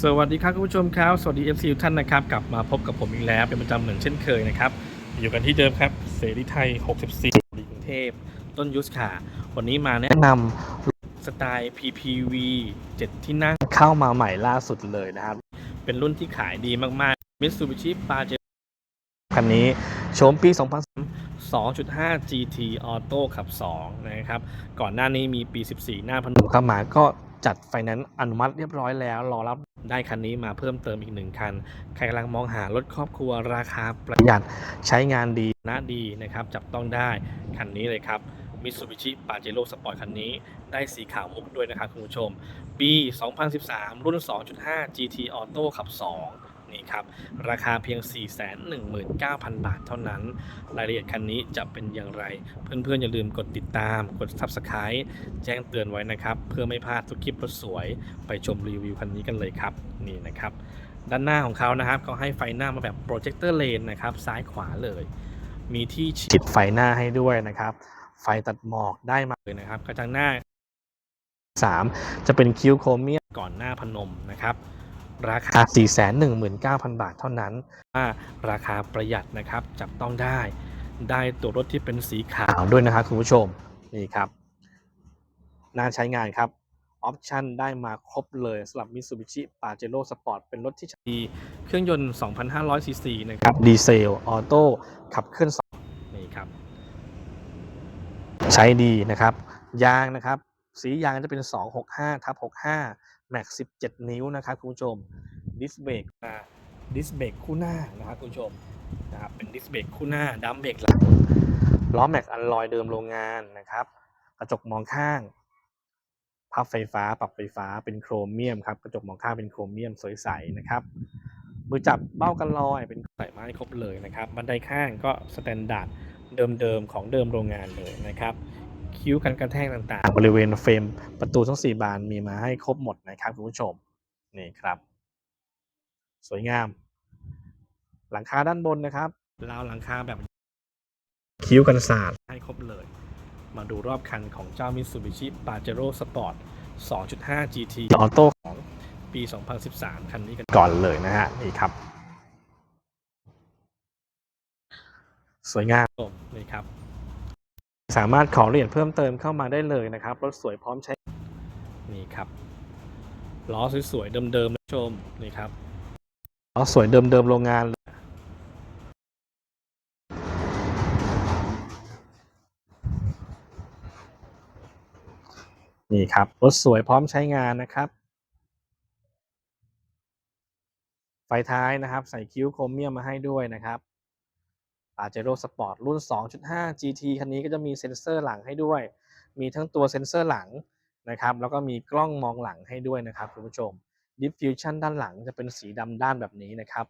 สวัสดีครับคุณผู้ชมครับ สวัสดี FC ทุกท่านนะครับ กลับมาพบกับผมอีกแล้ว เป็นประจำเหมือนเช่นเคยนะครับ อยู่กันที่เดิมครับ เสรีไทย 64ดีกรุงเทพ ต้นยุทธค่ะวันนี้มาแนะนำสไตล์ PPV 7 ที่นั่งเข้ามาใหม่ล่าสุดเลยนะครับ เป็นรุ่นที่ขายดีมากๆ Mitsubishi Pajero คันนี้โฉมปี 2003 2.5 GT Auto ขับ 2 นะครับ ก่อนหน้านี้มีปี 14 หน้าพนมเข้ามาก็ จัดไฟแนนซ์อนุมัติเรียบร้อยแล้ว รอรับได้คันนี้มาเพิ่มเติมอีกหนึ่งคัน ใครกำลังมองหารถครอบครัวราคาประหยัดใช้งานดีนะดีนะครับ จับต้องได้คันนี้เลยครับมิตซูบิชิปาเจโร่สปอร์ตคันนี้ได้สีขาวมุกด้วยนะครับคุณผู้ชม ปี 2013 รุ่น 2.5 GT Auto ขับ 2 นี่ครับ ราคาเพียง 419,000 บาทเท่านั้น รายละเอียดคันนี้จะเป็นอย่างไร เพื่อนๆ อย่าลืมกดติดตาม กด Subscribe แจ้งเตือนไว้นะครับ เพื่อไม่พลาดทุกคลิปรถสวย ไปชมรีวิวคันนี้กันเลยครับ นี่นะครับ ด้านหน้าของเขานะครับเขาให้ไฟหน้ามาแบบโปรเจคเตอร์เลนนะครับซ้ายขวาเลย มีที่ฉีดไฟหน้าให้ด้วยนะครับ ไฟตัดหมอกได้มาเลยนะครับกระจังหน้า3จะเป็นคิ้วโครเมียมก่อนหน้าพนมนะครับ ราคา 419,000 บาทเท่านั้นว่าราคาประหยัดนะครับจับต้องได้ได้ตัวรถที่เป็นสีขาวด้วยนะครับคุณผู้ชมนี่ครับน่าใช้งานครับออปชันได้มาครบเลยสำหรับ Mitsubishi Pajero Sport เป็นรถที่ใช้เครื่องยนต์ 2,500 ซีซีนะครับดีเซล ออโต้ขับเคลื่อนสองนี่ครับ ใช้ดีนะครับ ยางนะครับ สียางจะเป็น 265ทับ65 แม็ก17 นิ้วนะครับคุณผู้ชมดิสเบรกมาดิสเบรกคู่หน้านะครับคุณผู้ชมนะครับเป็นดิสเบรกคู่หน้าดัมเบรกหลังล้อแม็กอัลลอยเดิมโรงงานนะครับ กระจกมองข้างพับไฟฟ้าปรับไฟฟ้าเป็นโครเมียมครับกระจกมองข้างเป็นโครเมียมสวยใสนะครับมือจับเบ้ากันลอยเป็นใส่ไม้ครบเลยนะครับ บันไดข้างก็สแตนดาร์ดเดิมๆของเดิมโรงงานเลยนะครับ คิ้วกันกระแทกต่างๆ บริเวณเฟรมประตูทั้ง 4 บานมีมาให้ครบหมดนะครับคุณผู้ชมนี่ครับ สวยงาม หลังคาด้านบนนะครับราวหลังคาแบบ คิ้วกันศาสตร์ให้ครบเลย มาดูรอบคันของเจ้า Mitsubishi Pajero Sport 2.5 GT Auto ของปี 2013 คันนี้กันก่อนเลยนะฮะนี่ครับ สวยงามนี่ครับ สามารถขอละเอียดเพิ่มเติมเข้ามาได้เลยนะครับ รถสวยพร้อมใช้ นี่ครับ ล้อสวยๆเดิมๆนะชม นี่ครับ ล้อสวยเดิมๆโรงงานเลยนี่ครับ รถสวยพร้อมใช้งานนะครับ ไฟท้ายนะครับ ใส่คิ้วโครเมียมมาให้ด้วยนะครับ ปาเจโร่สปอร์ตรุ่น 2.5 GT คันนี้ก็จะมีเซ็นเซอร์หลังให้ด้วย มีทั้งตัวเซ็นเซอร์หลังนะครับ แล้วก็มีกล้องมองหลังให้ด้วยนะครับคุณผู้ชม Diffusion ด้านหลังจะเป็นสีดำด้านแบบนี้นะครับ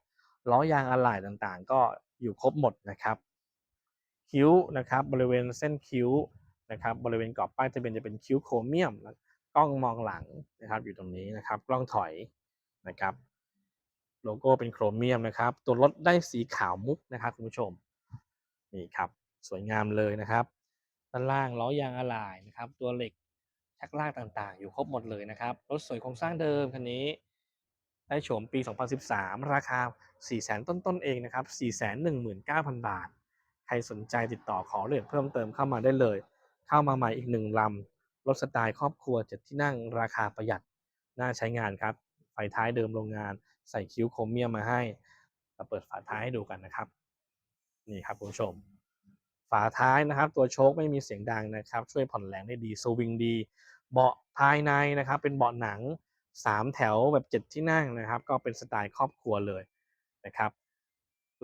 ล้อยางอะไหล่ต่างๆ ก็อยู่ครบหมดนะครับ คิ้วนะครับบริเวณเส้นคิ้วนะครับบริเวณกรอบป้ายทะเบียนจะเป็นคิ้วโครเมียมแล้วกล้องมองหลังนะครับอยู่ตรงนี้นะครับ กล้องถอยนะครับ โลโก้เป็นโครเมียมนะครับ ตัวรถได้สีขาวมุกนะครับคุณผู้ชม นี่ครับสวยงามเลยนะครับด้านล่างล้อยางอะไหล่นะครับ ตัวเหล็กชักลากต่างๆ อยู่ครบหมดเลยนะครับรถสวยโครงสร้างเดิมคันนี้ได้โฉมปี 2013 ราคา 400,000 ต้นๆ เองนะครับ 419,000 บาท ใครสนใจติดต่อขอเลือกเพิ่มเติมเข้ามาได้เลย เข้ามาใหม่อีกหนึ่งลำ รถสไตล์ครอบครัวจ็ดที่นั่งราคาประหยัด น่าใช้งานครับ ไฟท้ายเดิมโรงงาน ใส่คิ้วโครเมียมมาให้เราเปิดฝาท้ายให้ดูกันนะครับ นี่ครับคุณผู้ชม ฝาท้ายนะครับ ตัวโชคไม่มีเสียงดังนะครับ ช่วยผ่อนแรงได้ดีสวิงดี เบาะภายในนะครับ เป็นเบาะหนัง 3 แถวแบบ 7 ที่นั่งนะครับ ก็เป็นสไตล์ครอบครัวเลยนะครับ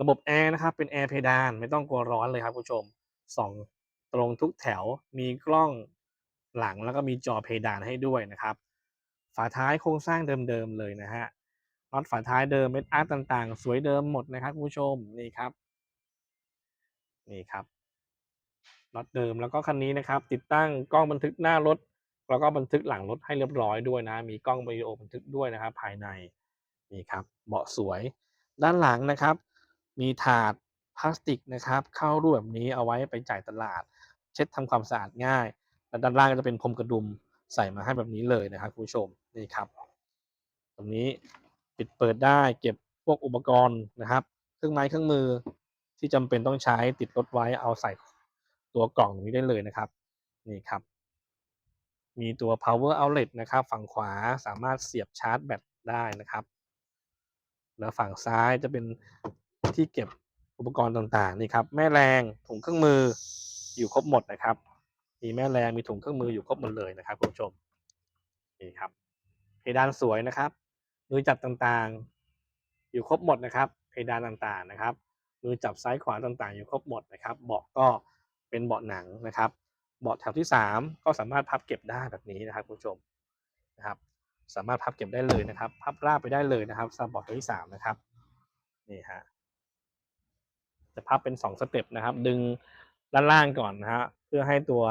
ระบบแอร์นะครับเป็นแอร์เพดานไม่ต้องกลัวร้อนเลยครับคุณผู้ชมส่องตรงทุกแถวมีกล้องหลังแล้วก็มีจอเพดานให้ด้วยนะครับ ฝาท้ายโครงสร้างเดิมๆเลยนะฮะน็อตฝาท้ายเดิมเม็ดอาร์ตต่างๆ สวยเดิมหมดนะครับคุณผู้ชมนี่ครับ นี่ครับน็อตเดิมแล้วก็คันนี้นะครับ ติดตั้งกล้องบันทึกหน้ารถ แล้วก็บันทึกหลังรถให้เรียบร้อยด้วยนะ มีกล้องวิดีโอบันทึกด้วยนะครับ ภายในนี่ครับเบาะสวยด้านหลังนะครับ มีถาดพลาสติกนะครับ เข้ารูปแบบนี้เอาไว้ไปจ่ายตลาด เช็ดทำความสะอาดง่ายและด้านล่างก็จะเป็นพรมกระดุมใส่มาให้แบบนี้เลยนะครับคุณผู้ชมนี่ครับ ตรงนี้ปิดเปิดได้เก็บพวกอุปกรณ์นะครับ เครื่องไม้เครื่องมือ ที่จำเป็นต้องใช้ติดรถไว้เอาใส่ตัวกล่องตรงนี้ได้เลยนะครับ นี่ครับ มีตัว power outlet นะครับ ฝั่งขวาสามารถเสียบชาร์จแบตได้นะครับ แล้วฝั่งซ้ายจะเป็นที่เก็บอุปกรณ์ต่างๆนี่ครับ แม่แรงถุงเครื่องมืออยู่ครบหมดนะครับ มีแม่แรงมีถุงเครื่องมืออยู่ครบหมดเลยนะครับคุณผู้ชมนี่ครับเพดานสวยนะครับมือจับต่างๆ อยู่ครบหมดนะครับ เพดานต่างๆนะครับ มือจับซ้ายขวาต่างๆ อยู่ครบหมดนะครับ เบาะก็เป็นเบาะหนังนะครับ เบาะแถวที่สามก็สามารถพับเก็บได้แบบนี้นะครับคุณผู้ชมนะครับ สามารถพับเก็บได้เลยนะครับ พับราบไปได้เลยนะครับสำหรับเบาะแถวที่สามนะครับนี่ฮะจะพับเป็นสองสเต็ปนะครับ ดึงด้านล่างก่อนนะฮะเพื่อให้ตัว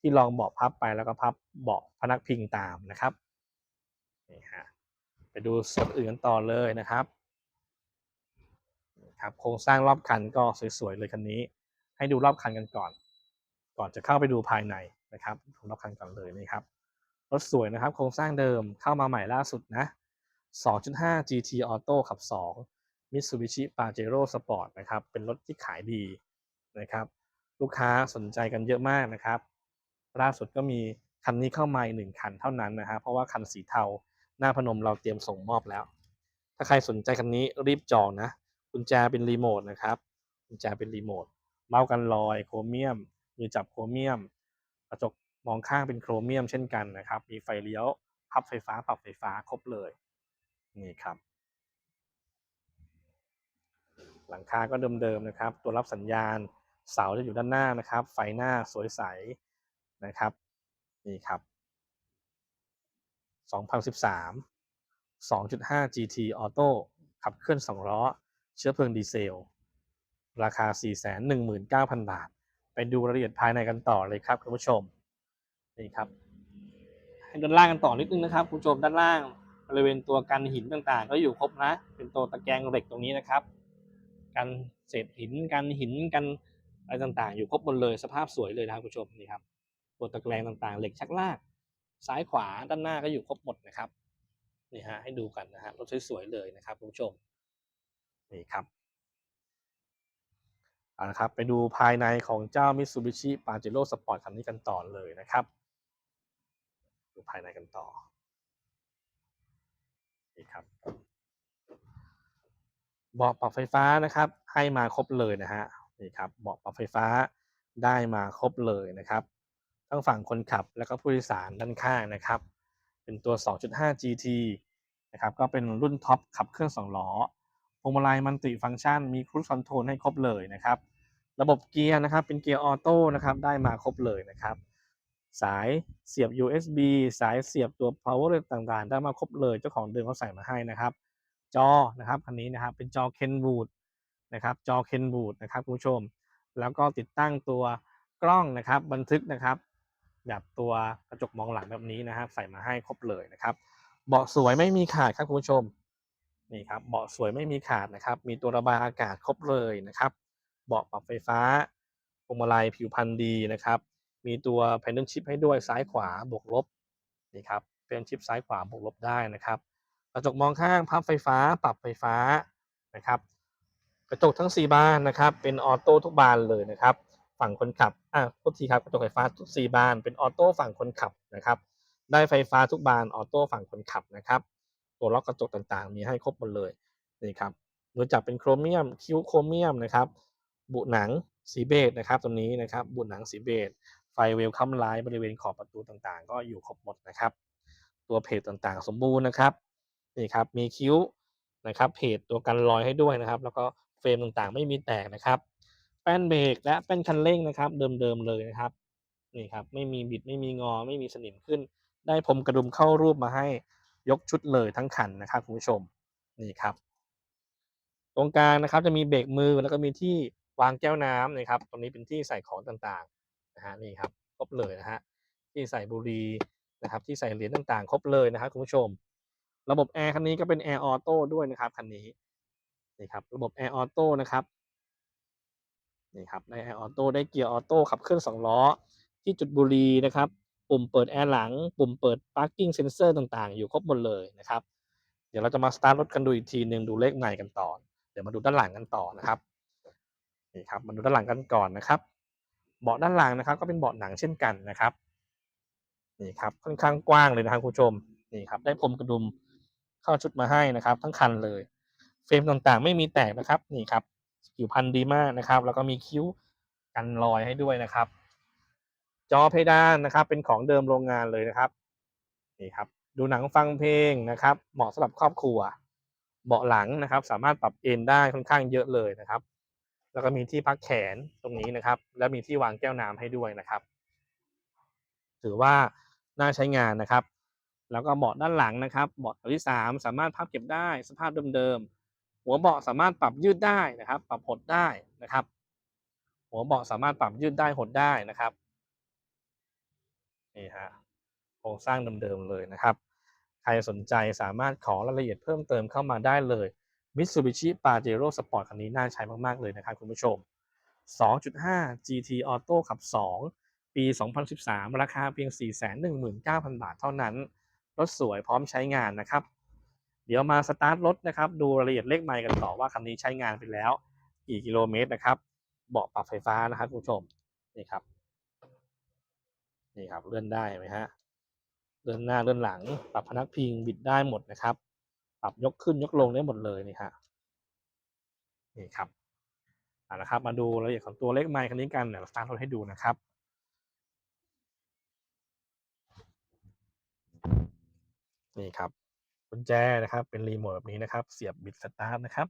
ที่รองเบาะพับไปแล้วก็พับเบาะพนักพิงตามนะครับนี่ฮะไปดูส่วนอื่นต่อเลยนะครับ ครับโครงสร้างรอบคันก็สวยๆเลยคันนี้ ให้ดูรอบคันกันก่อน ก่อนจะเข้าไปดูภายในนะครับดูรอบคันก่อนเลยนี่ครับรถสวยนะครับ โครงสร้างเดิมเข้ามาใหม่ล่าสุดนะ 2.5 GT Auto ขับ 2 Mitsubishi Pajero Sport นะครับ เป็นรถที่ขายดีนะครับ ลูกค้าสนใจกันเยอะมากนะครับ ล่าสุดก็มีคันนี้เข้ามาอีกหนึ่งคันเท่านั้นนะครับเพราะว่าคันสีเทาหน้าพนมเราเตรียมส่งมอบแล้ว ถ้าใครสนใจคันนี้รีบจองนะ กุญแจเป็นรีโมทนะครับ กุญแจเป็นรีโมท เมาส์กันลอยโครเมียม มือจับโครเมียม กระจกมองข้างเป็นโครเมียมเช่นกันนะครับ มีไฟเลี้ยว พับไฟฟ้า ปรับไฟฟ้าครบเลย นี่ครับ หลังคาก็เดิมๆนะครับ ตัวรับสัญญาณ เสาจะอยู่ด้านหน้านะครับ ไฟหน้าสวยใสนะครับ นี่ครับ 2013 2.5 GT Auto ขับเคลื่อน2ล้อ เชื้อเพลิงดีเซล ราคา 419,000 บาท ไปดูรายละเอียดภายในกันต่อเลยครับคุณผู้ชม นี่ครับให้ด้านล่างกันต่อนิดนึงนะครับคุณผู้ชมด้านล่างบริเวณตัวกันหินต่างๆ ก็อยู่ครบนะ เป็นตัวตะแกรงเหล็กตรงนี้นะครับ กันเศษหินกันหินกันอะไรต่างๆ อยู่ครบหมดเลยสภาพสวยเลยนะครับคุณผู้ชมนี่ครับตัวตะแกรงต่างๆ เหล็กชักลากซ้ายขวาด้านหน้าก็อยู่ครบหมดนะครับนี่ฮะให้ดูกันนะฮะรถสวยๆเลยนะครับคุณผู้ชม นี่ครับเอาละครับไปดูภายในของเจ้า Mitsubishi Pajero Sport คันนี้กันต่อเลยนะครับ ดูภายในกันต่อนี่ครับเบาะปรับไฟฟ้านะครับ ให้มาครบเลยนะฮะนี่ครับเบาะปรับไฟฟ้าได้มาครบเลยนะครับทั้งฝั่งคนขับและก็ผู้โดยสารด้านข้างนะครับ เป็นตัว 2.5 GT นะครับก็เป็นรุ่นท็อปขับเครื่อง2ล้อ พวงมาลัยมันติฟังก์ชัน มีครู i คอนโทรลให้ครบเลยนะครับ ระบบเกียร์นะครับเป็นเกียร์ออโต้นะครับได้มาครบเลยนะครับ สายเสียบ USB สายเสียบตัว power ต่างๆ ได้มาครบเลยเจ้าของเดิมเขาใส่มาให้นะครับ จอนะครับคันนี้นะครับเป็นจอ Kenwood นะครับจอ Kenwood นะครับคุณผู้ชม แล้วก็ติดตั้งตัวกล้องนะครับบันทึกนะครับ แบบตัวกระจกมองหลังแบบนี้นะครับ ใส่มาให้ครบเลยนะครับ เบาะสวยไม่มีขาดครับคุณผู้ชม นี่ครับเบาะสวยไม่มีขาดนะครับ มีตัวระบายอากาศครบเลยนะครับ เบาะปรับไฟฟ้าพวงมาลัยผิวพรรณดีนะครับ มีตัว Paddle Shift ให้ด้วยซ้ายขวาบวกลบนี่ครับเป็นชิปซ้ายขวาบวกลบได้นะครับกระจกมองข้างพับไฟฟ้าปรับไฟฟ้านะครับ กระจกทั้ง 4 บานนะครับ เป็นออโต้ทุกบานเลยนะครับ ฝั่งคนขับอะทุกทีครับกระจกไฟฟ้าทุก4บานเป็นออโต้ฝั่งคนขับนะครับ ได้ไฟฟ้าทุกบานออโต้ฝั่งคนขับนะครับ ตัวล็อกกระจกต่างๆ มีให้ครบหมดเลยนี่ครับมือจับเป็นโครเมียมคิ้วโครเมียมนะครับ บุหนังสีเบจนะครับตรงนี้นะครับบุหนังสีเบจไฟเวลคัมไลท์บริเวณขอบประตูต่างๆ ก็อยู่ครบหมดนะครับ ตัวเพจต่างๆ สมบูรณ์นะครับนี่ครับมีคิ้วนะครับเพจตัวกันรอยให้ด้วยนะครับ แล้วก็เฟรมต่างๆ ไม่มีแตกนะครับ แป้นเบรกและแป้นคันเร่งนะครับ เดิมๆเลยนะครับนี่ครับไม่มีบิดไม่มีงอไม่มีสนิมขึ้น ได้พรมกระดุมเข้ารูปมาให้ ยกชุดเลยทั้งคันนะครับคุณผู้ชมนี่ครับ ตรงกลางนะครับจะมีเบรกมือแล้วก็มีที่วางแก้วน้ำนะครับ ตรงนี้เป็นที่ใส่ของต่างๆนะฮะนี่ครับครบเลยนะฮะที่ใส่บุหรี่นะครับ ที่ใส่เหรียญต่างๆ ครบเลยนะครับคุณผู้ชม ระบบแอร์คันนี้ก็เป็นแอร์ออโต้ด้วยนะครับคันนี้นี่ครับระบบแอร์ออโต้นะครับนี่ครับได้แอร์ออโต้ได้เกียร์ออโต้ขับเคลื่อน2ล้อ ที่จุดบุหรี่นะครับ ปุ่มเปิดแอร์หลัง ปุ่มเปิด parking sensor ต่างๆ อยู่ครบหมดเลยนะครับ เดี๋ยวเราจะมาสตาร์ทรถกันดูอีกทีหนึ่งดูเลขใหม่กันต่อ เดี๋ยวมาดูด้านหลังกันต่อนะครับ นี่ครับ มาดูด้านหลังกันก่อนนะครับ เบาะด้านหลังนะครับ ก็เป็นเบาะหนังเช่นกันนะครับ นี่ครับ ค่อนข้างกว้างเลยนะครับคุณผู้ชม นี่ครับ ได้พรมกระดุมเข้าชุดมาให้นะครับ ทั้งคันเลย เฟรมต่างๆ ไม่มีแตกนะครับ นี่ครับผิวพันธุ์ดีมากนะครับ แล้วก็มีคิ้วกันรอยให้ด้วยนะครับ จอเพดานนะครับ เป็นของเดิมโรงงานเลยนะครับนี่ครับ ดูหนังฟังเพลงนะครับ เหมาะสำหรับครอบครัว เบาะหลังนะครับ สามารถปรับเอนได้ค่อนข้างเยอะเลยนะครับ แล้วก็มีที่พักแขนตรงนี้นะครับ และมีที่วางแก้วน้ำให้ด้วยนะครับ ถือว่าน่าใช้งานนะครับ แล้วก็เบาะด้านหลังนะครับ เบาะตัวที่สามสามารถพับเก็บได้สภาพเดิมๆหัวเบาะสามารถปรับยืดได้นะครับ ปรับหดได้นะครับ หัวเบาะสามารถปรับยืดได้หดได้นะครับ นี่ฮะโครงสร้างเดิมๆเลยนะครับ ใครสนใจสามารถขอรายละเอียดเพิ่มเติมเข้ามาได้เลย Mitsubishi Pajero Sport คันนี้น่าใช้มากๆเลยนะครับคุณผู้ชม 2.5 GT Auto ขับ 2 ปี 2013 ราคาเพียง 419,000 บาทเท่านั้น รถสวยพร้อมใช้งานนะครับ เดี๋ยวมาสตาร์ทรถนะครับ ดูรายละเอียดเลขไมล์กันต่อว่าคันนี้ใช้งานไปแล้ว กี่กิโลเมตรนะครับ เบาะปรับไฟฟ้านะครับคุณผู้ชม นี่ครับ นี่ครับเลื่อนได้ไหมฮะเลื่อนหน้าเลื่อนหลัง ปรับพนักพิงบิดได้หมดนะครับ ปรับยกขึ้นยกลงได้หมดเลยนี่ฮะนี่ครับเอาละครับ มาดูรายละเอียดของตัวเลขไมค์คันนี้กันเดี๋ยวสตาร์ทรถให้ดูนะครับนี่ครับกุญแจนะครับ เป็นรีโมทแบบนี้นะครับ เสียบบิดสตาร์ทนะครับ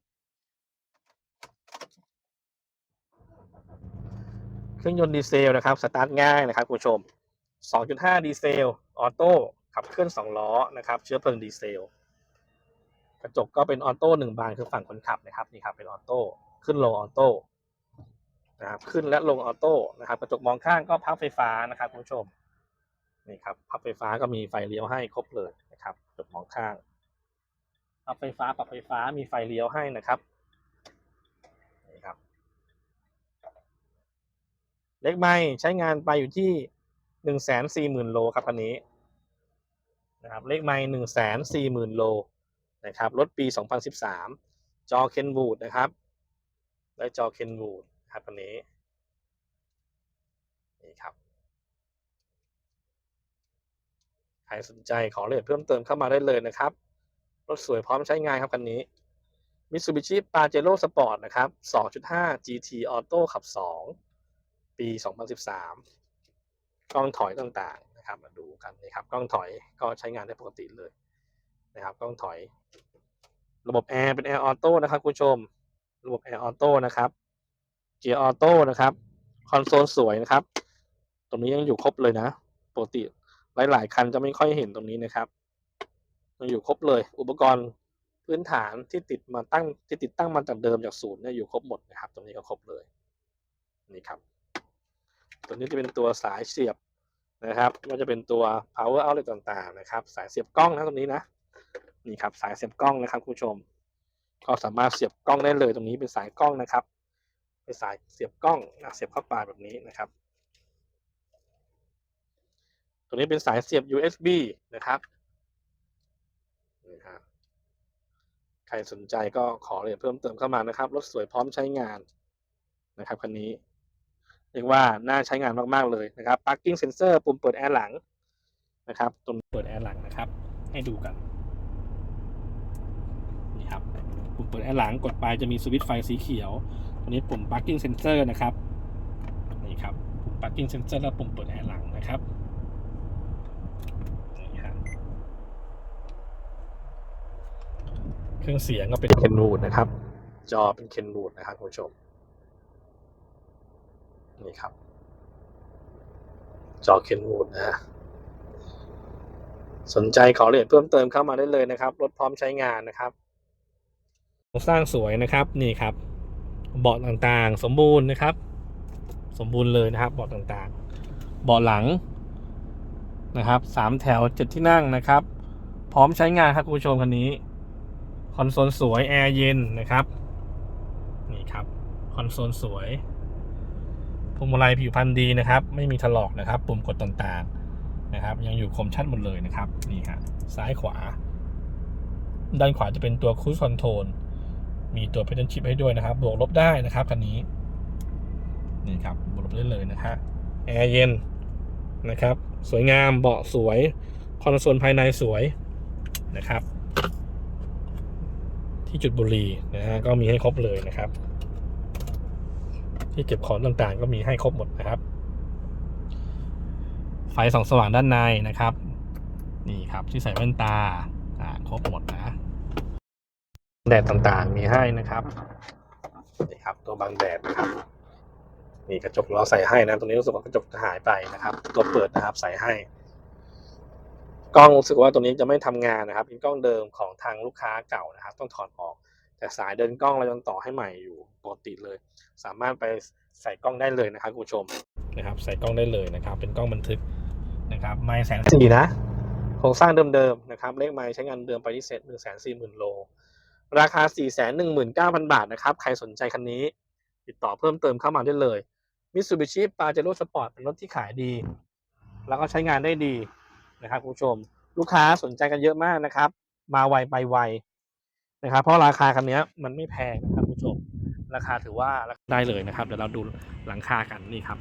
เครื่องยนต์ดีเซลนะครับ สตาร์ทง่ายนะครับคุณผู้ชม 2.5 ดีเซล ออโต้ ขับเคลื่อน 2 ล้อ นะครับ เชื้อเพลิงดีเซล กระจกก็เป็นออโต้หนึ่งบานคือฝั่งคนขับนะครับ นี่ครับ เป็นออโต้ ขึ้นลงออโต้นะครับ ขึ้นและลงออโต้ นะครับ กระจกมองข้างก็พับไฟฟ้านะครับคุณผู้ชม นี่ครับ พับไฟฟ้าก็มีไฟเลี้ยวให้ครบเลยนะครับ กระจกมองข้าง พับไฟฟ้า ปรับไฟฟ้า มีไฟเลี้ยวให้นะครับ นี่ครับ เล็กไม่ใช้งานไปอยู่ที่ หนึ่งแสนสี่หมื่นโลครับคันนี้นะครับเลขไม่หนึ่งแสนสี่หมื่นโลนะครับรถปีสองพันสิบสามจอเคนวูดนะครับ และจอเคนวูดครับคันนี้นี่ครับใครสนใจขอรายละเอียดเพิ่มเติมเข้ามาได้เลยนะครับ รถสวยพร้อมใช้งานครับคันนี้ Mitsubishi Pajero Sport นะครับ 2.5 GT Auto ขับ 2 ปี 2013 กล้องถอยต่างๆนะครับ มาดูกันนะครับ กล้องถอยก็ใช้งานได้ปกติเลยนะครับ กล้องถอย ระบบแอร์เป็นแอร์ออโต้นะครับคุณชม ระบบแอร์ออโต้นะครับ เกียร์ออโต้นะครับ คอนโซลสวยนะครับ ตรงนี้ยังอยู่ครบเลยนะ ปกติหลาย ๆ คันจะไม่ค่อยเห็นตรงนี้นะครับยังอยู่ครบเลย อุปกรณ์พื้นฐานที่ติดมาตั้งที่ติดตั้งมาจากเดิมจากศูนย์เนี่ยอยู่ครบหมดนะครับ ตรงนี้ก็ครบเลยนี่ครับ ตัวนี้จะเป็นตัวสายเสียบนะครับก็จะเป็นตัว power outlet ต่างๆนะครับสายเสียบกล้องนะตรงนี้นะนี่ครับสายเสียบกล้องนะครับคุณผู้ชม ก็สามารถเสียบกล้องได้เลยตรงนี้เป็นสายกล้องนะครับเป็นสายเสียบกล้องนะเสียบเข้าไปแบบนี้นะครับ ตัวนี้เป็นสายเสียบ USB นะครับนี่ฮะใครสนใจก็ขอรายละเอียดเพิ่มเติมเข้ามานะครับรถสวยพร้อมใช้งานนะครับคันนี้ เรียกว่าน่าใช้งานมากๆเลยนะครับ parking sensor ปุ่มเปิดแอร์หลังนะครับตรงเปิดแอร์หลังนะครับ ให้ดูกันนี่ครับปุ่มเปิดแอร์หลังกดไปจะมีสวิตช์ไฟสีเขียวตัวนี้ปุ่ม parking sensor นะครับนี่ครับปุ่ม parking sensor และปุ่มเปิดแอร์หลังนะครับนี่ฮะเครื่องเสียงก็เป็นเคนวูดนะครับ จอเป็นเคนวูดนะครับคุณผู้ชม นี่ครับ จอเคนวูดนะฮะสนใจขอรายละเอียดเพิ่มเติมเข้ามาได้เลยนะครับ รถพร้อมใช้งานนะครับโครงสร้างสวยนะครับนี่ครับเบาะต่างๆ สมบูรณ์นะครับ สมบูรณ์เลยนะครับเบาะต่างๆ เบาะหลังนะครับสามแถวเจ็ดที่นั่งนะครับ พร้อมใช้งานครับคุณผู้ชมคันนี้ คอนโซลสวยแอร์เย็นนะครับ นี่ครับ คอนโซลสวย วงมาลัยผิวพรรณดีนะครับ ไม่มีถลอกนะครับ ปุ่มกดต่างๆนะครับ ยังอยู่คมชัดหมดเลยนะครับนี่ครับซ้ายขวา ด้านขวาจะเป็นตัวค u ู e คอนโทรลมีตัว p a เ t นชิพให้ด้วยนะครับ บวกลบได้นะครับคันนี้นี่ครับบวกลบได้เลยนะฮะแอร์เย็นนะครับ สวยงามเบาะสวยคอนโซลภายในสวยนะครับ ที่จุดบุรีนะฮะก็มีให้ครบเลยนะครับ ที่เก็บของต่างๆ ก็มีให้ครบหมดนะครับ ไฟส่องสว่างด้านในนะครับ นี่ครับที่ใส่แว่นตาอ่าครบหมดนะแดดต่างๆ มีให้นะครับนี่ครับ ตัวบังแดดนะครับนี่กระจกเราใส่ให้นะตรงนี้รู้สึกว่ากระจกจะหายไปนะครับ ตัวเปิดนะครับใส่ให้ กล้องรู้สึกว่าตัวนี้จะไม่ทำงานนะครับ เป็นกล้องเดิมของทางลูกค้าเก่านะครับ ต้องถอดออก แต่สายเดินกล้องเรายังต่อให้ใหม่อยู่ปกติเลย สามารถไปใส่กล้องได้เลยนะครับคุณผู้ชมนะครับ ใส่กล้องได้เลยนะครับ เป็นกล้องบันทึกนะครับ ไม้แสนสี่นะโครงสร้างเดิมๆนะครับ เลขไม้ใช้งานเดิมไปที่เซ็ตหนึ่งแสนสี่หมื่นโล ราคาสี่แสนหนึ่งหมื่นเก้าพันบาทนะครับ ใครสนใจคันนี้ ติดต่อเพิ่มเติมเข้ามาได้เลย Mitsubishi Pajero Sport เป็นรถที่ขายดี แล้วก็ใช้งานได้ดีนะครับคุณผู้ชม ลูกค้าสนใจกันเยอะมากนะครับ มาไวไปไว นะครับเพราะราคาคันนี้มันไม่แพงนะครับคุณผู้ชมราคาถือว่าได้เลยนะครับเดี๋ยวเราดูหลังคากันนี่ครับ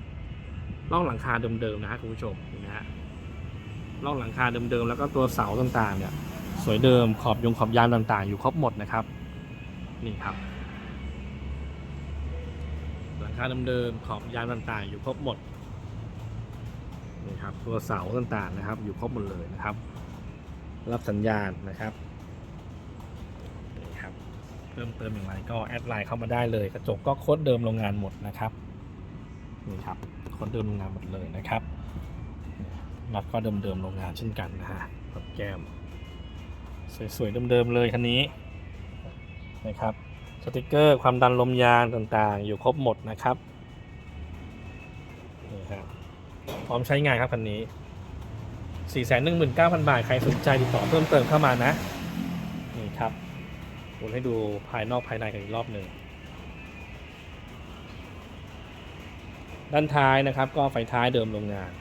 ล่องหลังคาเดิมๆนะฮะคุณผู้ชมนไหมฮะล่องหลังคาเดิมๆแล้วก็ตัวเสาต่างๆ เนี่ย สวยเดิมขอบยงขอบยางต่างๆ อยู่ครบหมดนะครับ นี่ครับ หลังคาเดิมๆขอบยางต่างๆ อยู่ครบหมดนี่ครับตัวเสาต่างๆนะครับ อยู่ครบหมดเลยนะครับ รับสัญญาณนะครับ เพิ่มเติมอย่างไรก็แอดไลน์เข้ามาได้เลยกระจกก็โค้ดเดิมโรงงานหมดนะครับนี่ครับโค้ดเดิมโรงงานหมดเลยนะครับน็อตก็เดิมๆโรงงานเช่นกันนะฮะกับแก้ม สวยๆเดิมๆเลยคันนี้นะครับสติกเกอร์ความดันลมยางต่างๆ อยู่ครบหมดนะครับนี่ครับพร้อมใช้งานครับคันนี้ 419,000 บาท ใครสนใจติดต่อเพิ่มเติมเข้ามานะ นี่ครับ ผมให้ดูภายนอกภายในกันอีกรอบหนึ่ง ด้านท้ายนะครับ ก็ไฟท้ายเดิมโรงงาน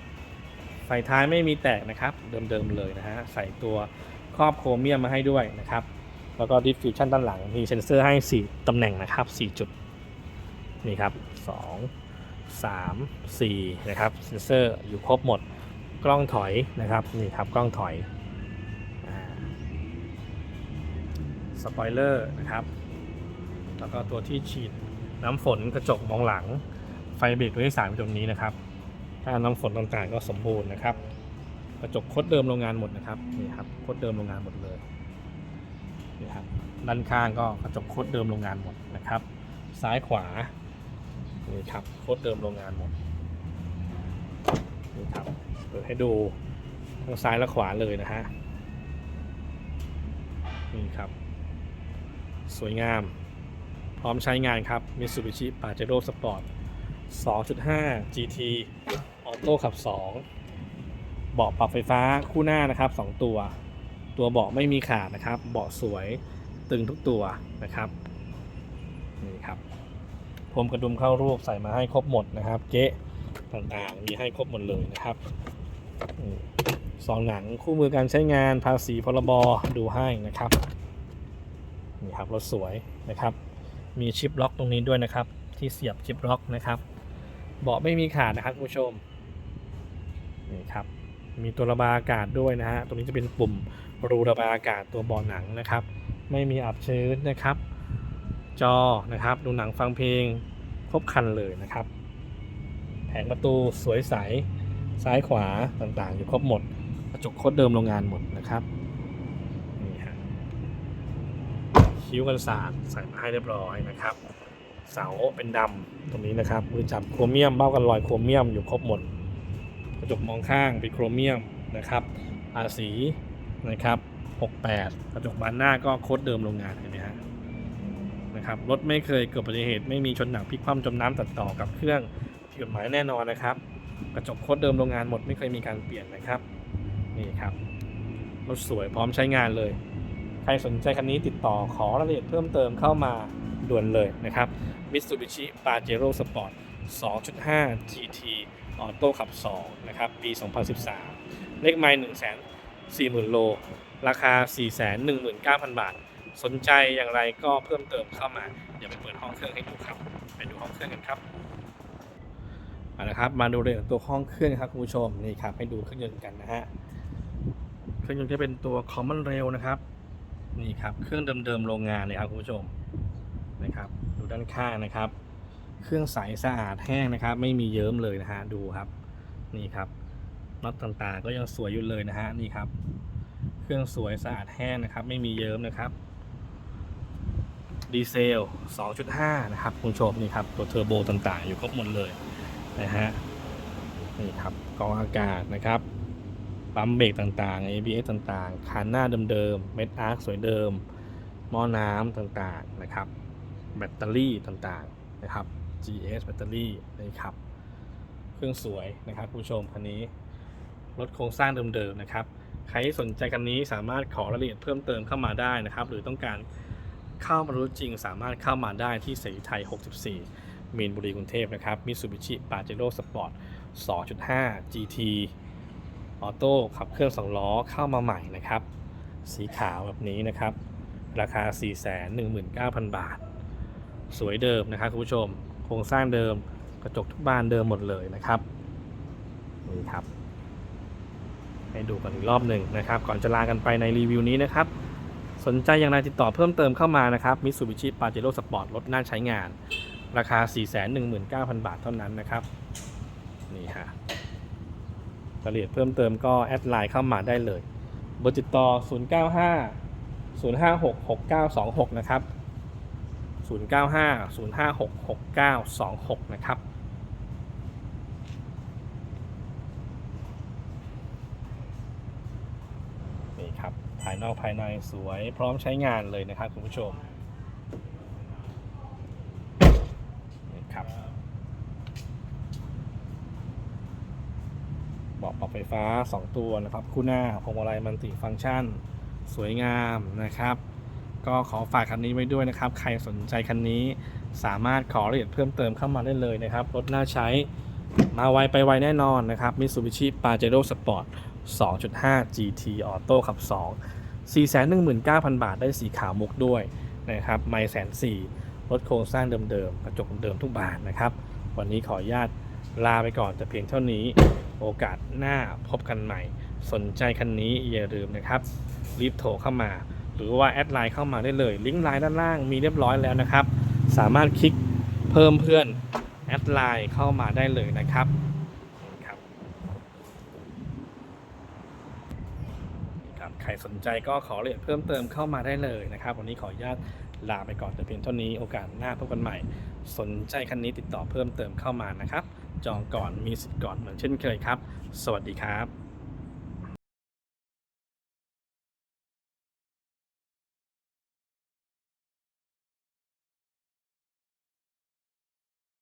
ไฟท้ายไม่มีแตกนะครับ เดิมๆเลยนะฮะ ใส่ตัวครอบโครเมียมมาให้ด้วยนะครับ แล้วก็ดิฟฟิวชั่นด้านหลัง มีเซ็นเซอร์ให้ 4 ตำแหน่งนะครับ 4 จุด นี่ครับ 2 3 4 นะครับ เซ็นเซอร์อยู่ครบหมด กล้องถอยนะครับ นี่ครับ กล้องถอย สปอยเลอร์นะครับ แล้วก็ตัวที่ฉีดน้ำฝนกระจกมองหลัง ไฟเบรกตัวที่3อยู่ตรงนี้นะครับ ถ้าน้ำฝนต่างๆก็สมบูรณ์นะครับ กระจกโคดเดิมโรงงานหมดนะครับนี่ครับโคดเดิมโรงงานหมดเลยนี่ครับด้านข้างก็กระจกโคดเดิมโรงงานหมดนะครับ ซ้ายขวานี่ครับโคดเดิมโรงงานหมดนี่ครับเปิดให้ดูทั้งซ้ายและขวาเลยนะฮะนี่ครับ สวยงาม พร้อมใช้งานครับ Mitsubishi Pajero Sport 2.5 GT ออโต้ขับ 2 เบาะปรับไฟฟ้าคู่หน้านะครับ 2 ตัว ตัวเบาะไม่มีขาดนะครับ เบาะสวยตึงทุกตัวนะครับ นี่ครับพรมกระดุมเข้ารูปใส่มาให้ครบหมดนะครับ เก๊ะต่างๆ มีให้ครบหมดเลยนะครับอืมซองหนังคู่มือการใช้งานภาษีพรบดูให้นะครับ นี่ครับรถสวยนะครับ มีชิปล็อกตรงนี้ด้วยนะครับ ที่เสียบชิปล็อกนะครับ เบาะไม่มีขาดนะครับคุณผู้ชมนี่ครับมีตัวระบายอากาศด้วยนะฮะตรงนี้จะเป็นปุ่มรูระบายอากาศตัวเบาะหนังนะครับ ไม่มีอับชื้นนะครับ จอนะครับ ดูหนังฟังเพลงครบคันเลยนะครับ แผงประตูสวยใสซ้ายขวาต่างๆ อยู่ครบหมดกระจกโคตรเดิมโรงงานหมดนะครับ นี่ฮะ คิ้วกันศาสตร์ใส่มาให้เรียบร้อยนะครับ เสาเป็นดำตรงนี้นะครับมือจับโครเมียมเบ้ากันรอยโครเมียมอยู่ครบหมดกระจกมองข้างเป็นโครเมียมนะครับอาสีนะครับ 68 กระจกบานหน้าก็โค้ดเดิมโรงงานเห็นไหมฮะนะครับรถไม่เคยเกิดอุบัติเหตุไม่มีชนหนักพลิกคว่ำจมน้ำตัดต่อกับเครื่องผิดกฎหมายแน่นอนนะครับ กระจกโค้ดเดิมโรงงานหมดไม่เคยมีการเปลี่ยนนะครับนี่ครับรถสวยพร้อมใช้งานเลย ใครสนใจคันนี้ติดต่อขอรายละเอียดเพิ่มเติมเข้ามาด่วนเลยนะครับ Mitsubishi Pajero Sport 2.5 GT ออโต้ขับ 2 นะครับ ปี 2013 เลขไมล์1 4 0 0 0 0 โล ราคา 419,000 บาท สนใจอย่างไรก็เพิ่มเติมเข้ามา เดี๋ยวไปเปิดห้องเครื่องให้ดูครับ ไปดูห้องเครื่องกันครับเอาละครับมาดูเรื่องตัวห้องเครื่องครับคุณผู้ชมนี่ครับให้ดูเครื่องยนต์กันนะฮะเครื่องยนต์จะเป็นตัว Common Rail นะครับ นี่ครับ เครื่องเดิมๆโรงงานเลยครับคุณผู้ชมนะครับ ดูด้านข้างนะครับ เครื่องใสสะอาดแห้งนะครับ ไม่มีเยิ้มเลยนะฮะดูครับ นี่ครับน็อตต่างๆ ก็ยังสวยอยู่เลยนะฮะนี่ครับ เครื่องสวยสะอาดแห้งนะครับ ไม่มีเยิ้มนะครับดีเซล 2.5 นะครับคุณผู้ชมนี่ครับ ตัวเทอร์โบต่างๆ อยู่ครบหมดเลยนะฮะ นี่ครับกองอากาศนะครับ ปั๊มเบรกต่างๆ ABS ต่างๆคานหน้าเดิมๆ เม็ดอาร์คสวยเดิม หม้อน้ำต่างๆ นะครับ แบตเตอรี่ต่างๆ นะครับ GS แบตเตอรี่นะครับ เครื่องสวยนะครับคุณผู้ชมคันนี้ รถโครงสร้างเดิมๆ นะครับ ใครที่สนใจคันนี้สามารถขอรายละเอียดเพิ่มเติมเข้ามาได้นะครับ หรือต้องการเข้ามารู้จริงสามารถเข้ามาได้ที่เสรีไทย 64 มีนบุรีกรุงเทพนะครับมิ t ซูบิชิปาเจโร่สปอร์ต2.5 GT ออโต้ขับเครื่อง2ล้อเข้ามาใหม่นะครับ สีขาวแบบนี้นะครับ ราคา 419,000 บาท สวยเดิมนะครับคุณผู้ชม โครงสร้างเดิมกระจกทุกบานเดิมหมดเลยนะครับนี่ครับ ให้ดูกันอีกรอบหนึ่งนะครับ ก่อนจะลากันไปในรีวิวนี้นะครับ สนใจอย่างไรติดต่อเพิ่มเติมเข้ามานะครับ Mitsubishi Pajero Sport รถน่าใช้งาน ราคา 419,000 บาทเท่านั้นนะครับ นี่ฮะ รายละเอียดเพิ่มเติมก็แอดไลน์เข้ามาได้เลย เบอร์ติดต่อ 095 056 6926 นะครับ 095 056 6926 นะครับ นี่ครับ ภายนอกภายในสวยพร้อมใช้งานเลยนะครับคุณผู้ชม นี่ครับเบอกปรับ ไฟฟ้า 2 ตัวนะครับ คู่หน้าพวงมาลัยมันติฟังก์ชัน สวยงามนะครับ ก็ขอฝากคันนี้ไว้ด้วยนะครับ ใครสนใจคันนี้สามารถขอรายละเอียดเพิ่มเติมเข้ามาได้เลยนะครับ รถน่าใช้มาไวไปไวแน่นอนนะครับ Mitsubishi Pajero Sport 2.5 GT Auto ขับ 2 419,000 บาทได้สีขาวมุกด้วยนะครับ ไม่แสนสี่รถโครงสร้างเดิมๆ กระจกเดิมทุกบานนะครับ วันนี้ขออนุญาตลาไปก่อนแต่เพียงเท่านี้ โอกาสหน้าพบกันใหม่ สนใจคันนี้อย่าลืมนะครับ รีบโทรเข้ามา หรือว่าแอดไลน์เข้ามาได้เลย ลิงก์ไลน์ด้านล่างมีเรียบร้อยแล้วนะครับ สามารถคลิกเพิ่มเพื่อนแอดไลน์เข้ามาได้เลยนะครับครับใครสนใจก็ขอรายละเอียดเพิ่มเติมเข้ามาได้เลยนะครับ วันนี้ขออนุญาตลาไปก่อนแต่เพียงเท่านี้โอกาสหน้าพบกันใหม่ สนใจคันนี้ติดต่อเพิ่มเติมเข้ามานะครับ จองก่อนมีสิทธิ์ก่อนเหมือนเช่นเคยครับ สวัสดีครับ